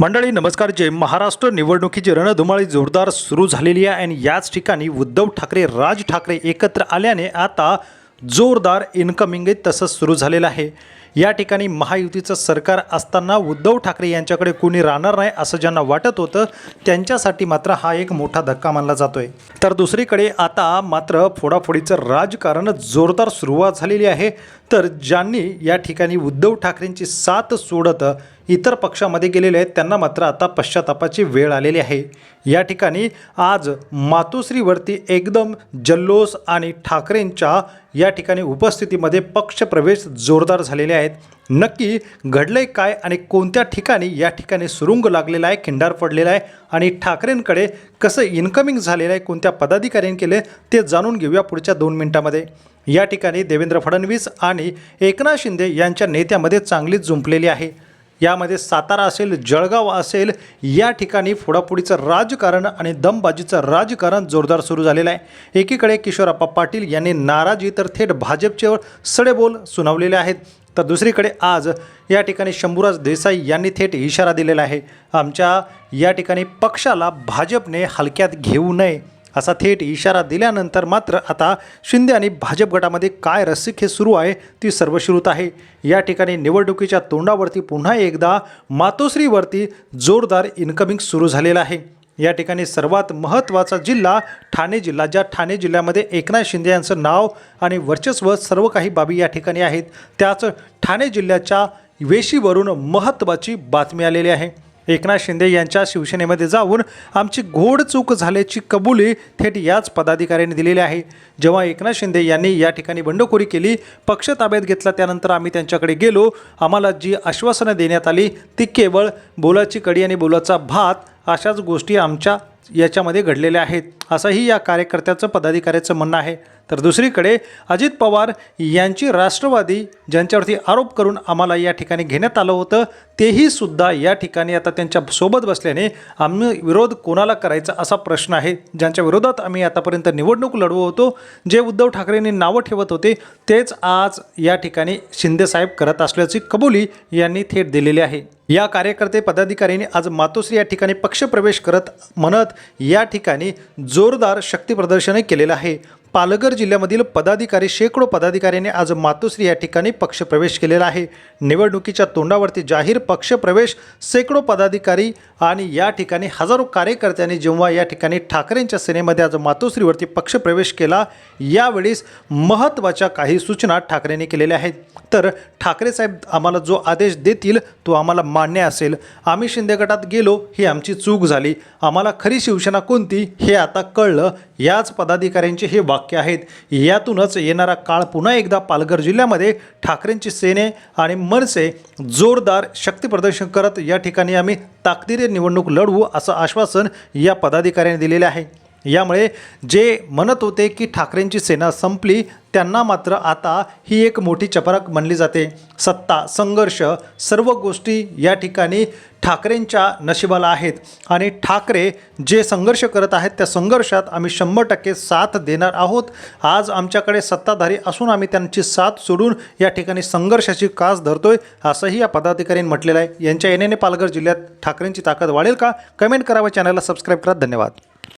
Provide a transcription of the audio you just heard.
मंडळी नमस्कार. जय महाराष्ट्र. निवडणुकीची रणधुमाळी जोरदार सुरू झालेली आहे आणि याच ठिकाणी उद्धव ठाकरे राज ठाकरे एकत्र आल्याने आता जोरदार इन्कमिंग तसंच सुरू झालेलं आहे. या ठिकाणी महायुतीचं सरकार असताना उद्धव ठाकरे यांच्याकडे कोणी राहणार नाही असं ज्यांना वाटत होतं त्यांच्यासाठी मात्र हा एक मोठा धक्का मानला जातोय. तर दुसरीकडे आता मात्र फोडाफोडीचं राजकारण जोरदार सुरुवात झालेली आहे. तर ज्यांनी या ठिकाणी उद्धव ठाकरेंची साथ सोडत इतर पक्षामध्ये गेलेले आहेत त्यांना मात्र आता पश्चातापाची वेळ आलेली आहे. या ठिकाणी आज मातोश्रीवरती एकदम जल्लोष आणि ठाकरेंच्या या ठिकाणी उपस्थितीमध्ये पक्षप्रवेश जोरदार झालेले आहेत. नक्की घडलंय काय आणि कोणत्या ठिकाणी या ठिकाणी सुरुंग लागलेला आहे खिंडार पडलेला आहे आणि ठाकरेंकडे कसं इन्कमिंग झालेलं आहे कोणत्या पदाधिकाऱ्यांनी केले ते जाणून घेऊया पुढच्या दोन मिनिटामध्ये. या ठिकाणी देवेंद्र फडणवीस आणि एकनाथ शिंदे यांच्या नेत्यामध्ये चांगलीच जुंपलेली आहे. यामध्ये सातारा असेल जळगाव असेल या ठिकाणी फोडाफोडीचं राजकारण आणि दमबाजीचं राजकारण जोरदार सुरू झालेलं आहे. एकीकडे किशोरप्पा पाटील यांनी नाराजी तर थेट भाजपचे सडेबोल सुनावलेले आहेत. तर दुसरीकडे आज या ठिकाणी शंभूराज देसाई यांनी थेट इशारा दिलेला आहे. आमच्या या ठिकाणी पक्षाला भाजपने हलक्यात घेऊ नये. असा थेट इशारा दिल्यानंतर मात्र आता शिंदे आणि भाजप गटामध्ये काय रसिक हे सुरू आहे ती सर्वश्रुत आहे. या ठिकाणी निवडणुकीच्या तोंडावरती पुन्हा एकदा मातोश्रीवरती जोरदार इन्कमिंग सुरू झालेलं आहे. या ठिकाणी सर्वात महत्त्वाचा जिल्हा ठाणे जिल्हा ज्या ठाणे जिल्ह्यामध्ये एकनाथ शिंदे यांचं नाव आणि वर्चस्व सर्व काही बाबी या ठिकाणी आहेत. त्याच ठाणे जिल्ह्याच्या वेशीवरून महत्त्वाची बातमी आलेली आहे. एकनाथ शिंदे यांच्या शिवसेनेमध्ये जाऊन आमची घोड चूक झाल्याची कबुली थेट याच पदाधिकाऱ्यांनी दिलेली आहे. जेव्हा एकनाथ शिंदे यांनी या ठिकाणी बंडखोरी केली पक्ष ताब्यात घेतला त्यानंतर आम्ही त्यांच्याकडे गेलो. आम्हाला जी आश्वासनं देण्यात आली ती केवळ बोलाची कडी आणि बोलाचा भात अशाच गोष्टी आमच्या याच्यामध्ये घडलेल्या आहेत. असंही या कार्यकर्त्याचं पदाधिकाऱ्याचं म्हणणं आहे. तर दुसरीकडे अजित पवार यांची राष्ट्रवादी ज्यांच्यावरती आरोप करून आम्हाला या ठिकाणी घेण्यात आलं होतं तेही सुद्धा या ठिकाणी आता त्यांच्यासोबत बसल्याने आम्ही विरोध कोणाला करायचा असा प्रश्न आहे? ज्यांच्या विरोधात आम्ही आतापर्यंत निवडणूक लढवू होतो जे उद्धव ठाकरेंनी नावं ठेवत होते तेच आज या ठिकाणी शिंदेसाहेब करत असल्याची कबुली यांनी थेट दिलेली आहे. या कार्यकर्ते पदाधिकाऱ्यांनी आज मातोश्री या ठिकाणी पक्षप्रवेश करत म्हणत या ठिकाणी जोरदार शक्तीप्रदर्शनही केलेलं आहे. पालघर जिल्ह्यामधील पदाधिकारी शेकडो पदाधिकाऱ्यांनी आज मातोश्री या ठिकाणी पक्षप्रवेश केलेला आहे. निवडणुकीच्या तोंडावरती जाहीर पक्षप्रवेश शेकडो पदाधिकारी आणि या ठिकाणी हजारो कार्यकर्त्यांनी जेव्हा या ठिकाणी ठाकरेंच्या सेनेमध्ये आज मातोश्रीवरती पक्षप्रवेश केला यावेळेस महत्त्वाच्या काही सूचना ठाकरेंनी केलेल्या आहेत. तर ठाकरे साहेब आम्हाला जो आदेश देतील तो आम्हाला मान्य असेल. आम्ही शिंदे गटात गेलो ही आमची चूक झाली. आम्हाला खरी शिवसेना कोणती हे आता कळलं. याच पदाधिकाऱ्यांचे हे वाक्य वाक्य आहेत. यातूनच येणारा काळ पुन्हा एकदा पालघर जिल्ह्यामध्ये ठाकरेंची सेने आणि मनसे जोरदार शक्तीप्रदर्शन करत या ठिकाणी आम्ही ताकदीने निवडणूक लढवू असं आश्वासन या पदाधिकाऱ्यांनी दिलेले आहे. यामुळे जे म्हणत होते की ठाकरेंची सेना संपली त्यांना मात्र आता ही एक मोठी चपराक म्हणली जाते. सत्ता संघर्ष सर्व गोष्टी या ठिकाणी ठाकरेंच्या नशिबाला आहेत. आणि ठाकरे जे संघर्ष करत आहेत त्या संघर्षात आम्ही शंभर टक्के साथ देणार आहोत. आज आमच्याकडे सत्ताधारी असून आम्ही त्यांची साथ सोडून या ठिकाणी संघर्षाची कास धरतोय असंही या पदाधिकाऱ्यांनी म्हटलेलं आहे. यांच्या येण्याने पालघर जिल्ह्यात ठाकरेंची ताकद वाढेल का? कमेंट करावं चॅनलला सबस्क्राईब करा. धन्यवाद.